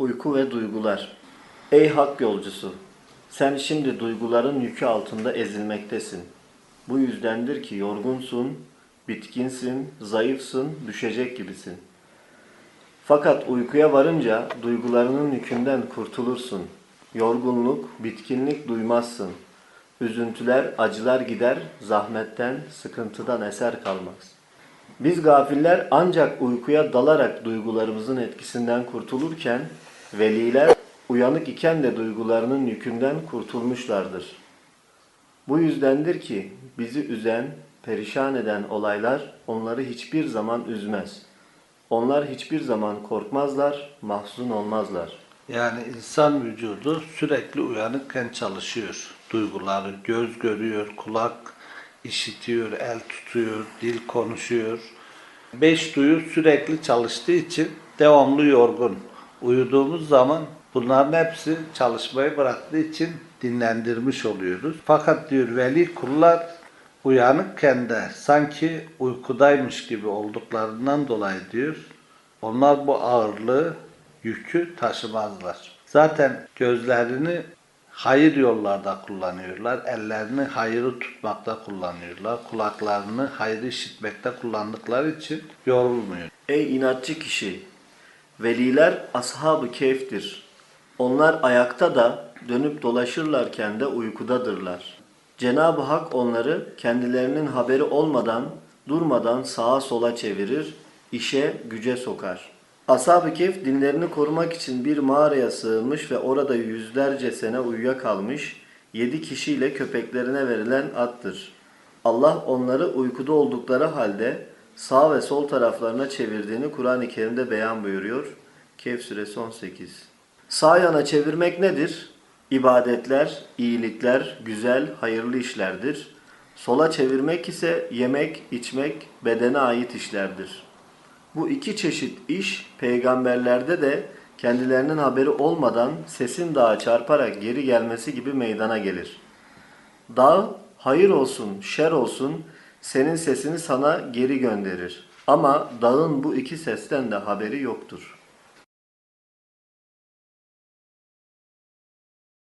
Uyku ve duygular. Ey hak yolcusu! Sen şimdi duyguların yükü altında ezilmektesin. Bu yüzdendir ki yorgunsun, bitkinsin, zayıfsın, düşecek gibisin. Fakat uykuya varınca duygularının yükünden kurtulursun. Yorgunluk, bitkinlik duymazsın. Üzüntüler, acılar gider, zahmetten, sıkıntıdan eser kalmaz. Biz gafiller ancak uykuya dalarak duygularımızın etkisinden kurtulurken, veliler uyanık iken de duygularının yükünden kurtulmuşlardır. Bu yüzdendir ki bizi üzen, perişan eden olaylar onları hiçbir zaman üzmez. Onlar hiçbir zaman korkmazlar, mahzun olmazlar. Yani insan vücudu sürekli uyanıkken çalışıyor. Duyguları göz görüyor, kulak işitiyor, el tutuyor, dil konuşuyor. Beş duyu sürekli çalıştığı için devamlı yorgun. Uyuduğumuz zaman bunların hepsi çalışmayı bıraktığı için dinlendirmiş oluyoruz. Fakat diyor veli kullar uyanıkken de sanki uykudaymış gibi olduklarından dolayı diyor onlar bu ağırlığı, yükü taşımazlar. Zaten gözlerini hayır yollarda kullanıyorlar, ellerini hayırı tutmakta kullanıyorlar, kulaklarını hayrı işitmekte kullandıkları için yorulmuyor. Ey inatçı kişi! Veliler ashab-ı keyftir. Onlar ayakta da dönüp dolaşırlarken de uykudadırlar. Cenab-ı Hak onları kendilerinin haberi olmadan durmadan sağa sola çevirir, işe güce sokar. Ashab-ı Kehf dinlerini korumak için bir mağaraya sığınmış ve orada yüzlerce sene uyuyakalmış yedi kişiyle köpeklerine verilen attır. Allah onları uykuda oldukları halde sağ ve sol taraflarına çevirdiğini Kur'an-ı Kerim'de beyan buyuruyor. Kehf suresi 18. Sağ yana çevirmek nedir? İbadetler, iyilikler, güzel, hayırlı işlerdir. Sola çevirmek ise yemek, içmek, bedene ait işlerdir. Bu iki çeşit iş peygamberlerde de kendilerinin haberi olmadan sesin dağa çarparak geri gelmesi gibi meydana gelir. Dağ hayır olsun, şer olsun senin sesini sana geri gönderir. Ama dağın bu iki sesten de haberi yoktur.